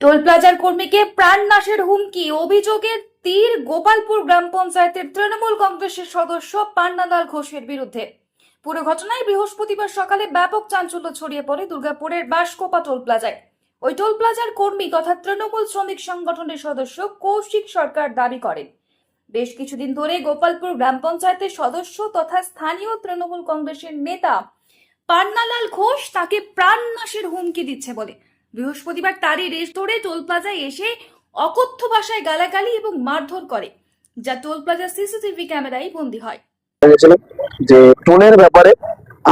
Toll প্লাজার কর্মীকে প্রাণনাশের হুমকি, অভিযোগের তীর গোপালপুর গ্রাম পঞ্চায়েতের তৃণমূল কংগ্রেসের সদস্য পান্নালাল ঘোষের বিরুদ্ধে। পুরো ঘটনায় বৃহস্পতিবার সকালে ব্যাপক চাঞ্চল্য ছড়িয়ে পড়ে দুর্গাপুরের বাসকোপা টোল প্লাজায় ওই টোল প্লাজার কর্মী তথা তৃণমূল শ্রমিক সংগঠনের সদস্য কৌশিক সরকার দাবি করেন। বেশ কিছুদিন ধরে গোপালপুর গ্রাম পঞ্চায়েতের সদস্য তথা স্থানীয় তৃণমূল কংগ্রেসের নেতা পান্নালাল ঘোষ তাকে প্রাণনাশের হুমকি দিচ্ছে বলে বৃহস্পতিবার তারই রেস ধরে টোল প্লাজায় এসে অকথ্য ভাষায় গালাগালি এবং মারধর করে, যা টোল প্লাজার সিসিটিভি ক্যামেরায় বন্দী হয়। যে টোলের ব্যাপারে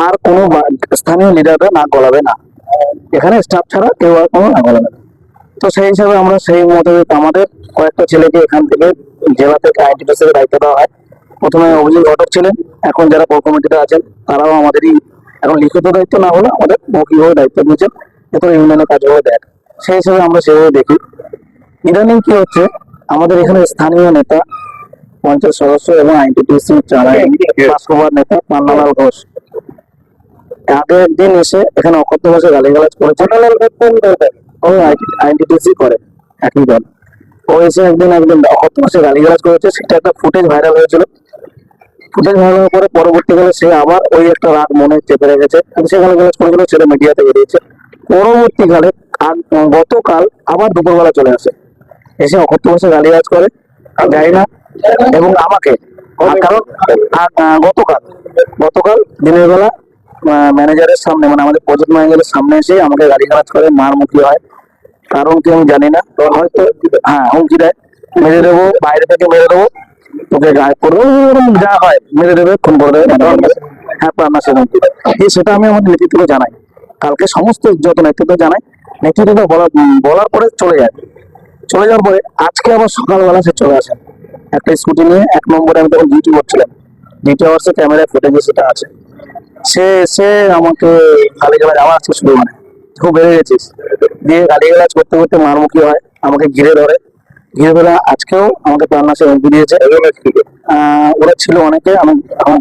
আর কোনো স্থানীয় লিডাররা না গলাবে না। এখানে স্টাফ ছাড়া কেউ আর কোনো না গলাবে না। তো সেই হিসাবে আমরা সেই মোতাবেক আমাদের কয়েকটা ছেলেকে এখান থেকে জেলা থেকে আইটিডিসি এর দায়িত্ব দেওয়া হয়। প্রথমে অভিযোগ ঘটক ছিলেন। এখন যারা কোর কমিটিতে আছেন, তারাও আমাদেরই এখন লিখিত দায়িত্ব না হলে আমাদের মৌখিকভাবে দায়িত্ব নিয়েছেন। এত ইউনিয়নের কাজভাবে দেখ। সেই হিসাবে আমরা সেভাবে দেখি। ইদানিং কি হচ্ছে? আমাদের এখানে স্থানীয় নেতা, পঞ্চায়েত সদস্য এবং আইনটিটিসি নেতা পান্নালাল ঘোষ। এসে এখানে অকথ্য ভাষায় গালিগালাজ করেছে। ও আইনটিটিসি করে একই দল। ও এসে একদিন একদিন অকথ্য ভাষায় গালিগালাজ করেছে। সেটা একটা ফুটেজ ভাইরাল হয়েছিল। ফুটেজ ভাইরাল হওয়ার পরে পরবর্তীকালে সে আবার ওই একটা রাগ মনে চেপে রেখেছে। সে গালিগালাজ করেছিল, সেটা মিডিয়াতে বেরিয়েছে। পরবর্তীকালে গতকাল আবার দুপুরবেলা চলে আসে। এসে অকথ্য ভাষায় গালিগালাজ করে যাই না, এবং আমাকে কারণ গতকাল গতকাল দিনের বেলা ম্যানেজারের সামনে মানে আমাদের প্রজেক্ট ম্যানেজারের সামনে এসে আমাকে গাড়ি গালাজ করে মারমুখী হয়। কারণ কি আমি জানি না হয়তো হ্যাঁ হুমকি দেয়। মেরে দেবো, বাইরে থেকে মেরে দেবো, তোকে গায়ে করব যা হয়, মেরে দেবে, খুন করে দেবে হ্যাঁ প্রাণা সে হুমকি দেয়। সেটা আমি আমাদের নেতৃত্বকে জানাই। কালকে সমস্ত যত নেতৃত্ব জানাই নেতৃত্ব বলার বলার পরে চলে যায়। চলে যাওয়ার পরে আজকে আবার সকালবেলা সে চলে আসে। একটা স্কুটি নিয়ে এক নম্বরে আমি তখন ডিউটি করছিলাম। ডিউটি আওয়ার্সে ক্যামেরায় ফুটেজে সেটা আছে। সে এসে আমাকে গালি গালাজ আবার আজকে শুরু মানে খুব বেড়ে গেছিস। দিয়ে গালি গালাজ করতে করতে মারমুখী হয়, আমাকে ঘিরে ধরে। ঘিরে ধরে আজকেও আমাকে প্রাণনাশে হুমকি দিয়েছে। ওরা ছিল অনেকে, আমি, আমার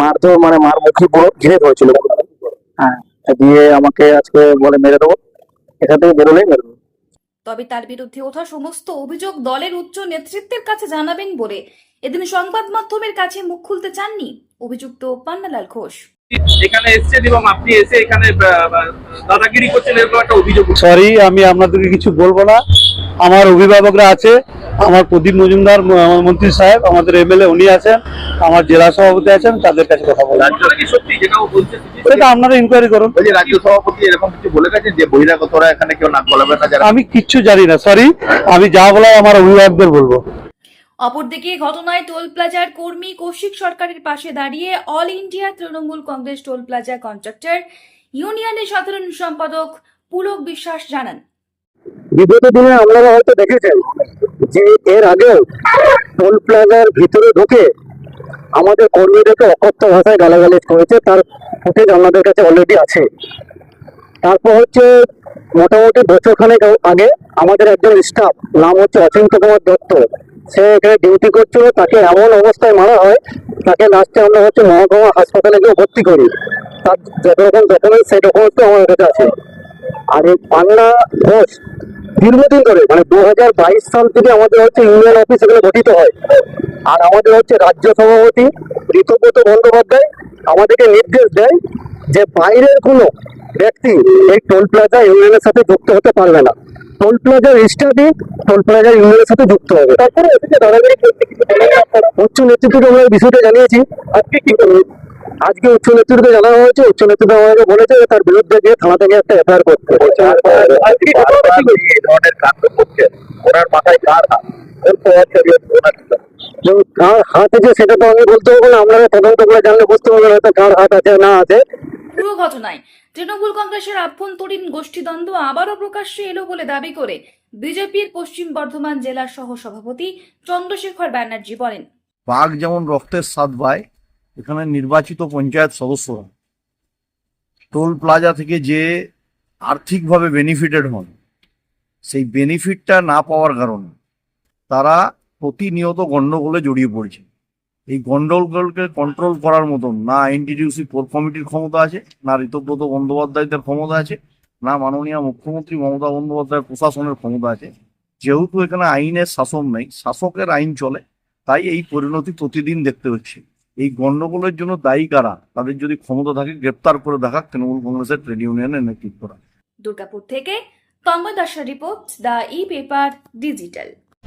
মার তো মানে মারমুখী পুরো ঘিরে ধরেছিল। হ্যাঁ। দিয়ে আমাকে আজকে বলে মেরে দেবো। এখান থেকে বেরোলেই মেরে দেবো। তবে তার বিরুদ্ধে ওঠা সমস্ত অভিযোগ দলের উচ্চ নেতৃত্বের কাছে জানাবেন বলে এদিন সংবাদ মাধ্যমের কাছে মুখ খুলতে চাননি অভিযুক্ত পান্নালাল ঘোষ। এখানে এসছেন এবং আপনি এসে এখানে দাদাগিরি করছেন এরকম একটা অভিযোগ সরি আমি আপনাদেরকে কিছু বলব না। আমার অভিভাবকরা আছে আমার প্রদীপ মজুমদার মন্ত্রী সাহেব আমাদের এমএলএ উনি আছেন আমার জেলা সভাপতি আছেন তাদের কাছে কথা বলব। বলছে সেটা আপনারা ইনকোয়ারি করুন। ওই রাজ্য সভাপতি এরকম কিছু বলে গেছেন যে বহিরাগতরা এখানে কেউ নাক গলাবে না আমি কিচ্ছু জানি না সরি আমি যা বলার আমার অভিভাবকদের বলব। অপরদিকে ঘটনায় টোল প্লাজার কর্মী কৌশিক সরকারের পাশে দাঁড়িয়ে all India Trinamool Congress toll plaza contractor ইউনিয়নের সাধারণ সম্পাদক পুলক বিশ্বাস জানান। বিগত দিনে আপনারা হয়তো দেখেছেন যে এর আগেও টোল প্লাজার ভিতরে ঢুকে আমাদের কর্মীদেরকে অকথ্য ভাষায় গালাগালি করেছে, তার ফুটেজ আপনাদের কাছে অলরেডি আছে। তারপর হচ্ছে মোটামুটি বছর খানেক আগে আমাদের একজন স্টাফ নাম হচ্ছে অচিন্ত কুমার দত্ত, সে এখানে ডিউটি করছিল, তাকে এমন অবস্থায় মারা হয়, তাকে লাস্টে আমরা হচ্ছে মহকুমা হাসপাতালে গিয়ে ভর্তি করি। তার যত রকম ডকুমেন্ট সেই ডকুমেন্টস আমার কাছে আছে। আর এই পান্না ঘোষ দীর্ঘদিন ধরে মানে দু হাজার বাইশ সাল থেকে আমাদের হচ্ছে ইউনিয়ন অফিস এখানে গঠিত হয়। আর আমাদের হচ্ছে রাজ্য সভাপতি ঋতব্রত বন্দ্যোপাধ্যায় আমাদেরকে নির্দেশ দেয় যে বাইরের কোনো ব্যক্তি এই টোল প্লাজা ইউনিয়নের সাথে যুক্ত হতে পারবে না টোল প্লাজা রেজিস্টারটি টোল প্লাজা ইউনিয়নের সাথে যুক্ত হবে তারপরে এদিকে উচ্চ নেতৃত্বকে আমরা এই বিষয়টা জানিয়েছি আজকে কি করবেন আজকে উচ্চ নেতৃত্বকে জানানো হয়েছে উচ্চ নেতৃত্ব আমাকে বলেছে যে তার বিরুদ্ধে গিয়ে থানা থেকে একটা এফআইআর করতে ওনার মাথায় কার হাত কার হাত আছে সেটা তো আমি বলতে পারব না আপনারা তদন্ত করে জানলে বুঝতে পারবেন হয়তো কার হাত আছে না আছে পুরো ঘটনায় তৃণমূল কংগ্রেসের আভ্যন্তরীণ গোষ্ঠীদ্বন্দ্ব আবারও প্রকাশ্যে এলো বলে দাবি করে বিজেপির পশ্চিম বর্ধমান জেলার সহ সভাপতি চন্দ্রশেখর ব্যানার্জি বলেন। বাঘ যেমন রক্তের স্বাদ পায়, এখানে নির্বাচিত পঞ্চায়েত সদস্যরা টোল প্লাজা থেকে যে আর্থিকভাবে বেনিফিটেড হন, সেই বেনিফিটটা না পাওয়ার কারণে তারা প্রতিনিয়ত গণ্ডগোলে জড়িয়ে পড়ছে এই গন্ডগোলকে কন্ট্রোল করার মতন, না এনটিডিউসি কোর কমিটির ক্ষমতা আছে, না ঋতব্রত বন্দ্যোপাধ্যায়দের ক্ষমতা আছে, না মাননীয় মুখ্যমন্ত্রী মমতা বন্দ্যোপাধ্যায়ের প্রশাসনের ক্ষমতা আছে। যেহেতু এখানে আইনের শাসন নেই, শাসকের আইন চলে, তাই এই পরিণতি প্রতিদিন দেখতে হচ্ছে। এই গন্ডগোলের জন্য দায়ী কারা? তাদের যদি ক্ষমতা থাকে, গ্রেপ্তার করে দেখাক তৃণমূল কংগ্রেসের ট্রেড ইউনিয়নের নেতৃত্বরা। দুর্গাপুর থেকে Tanmoy report, the E paper digital.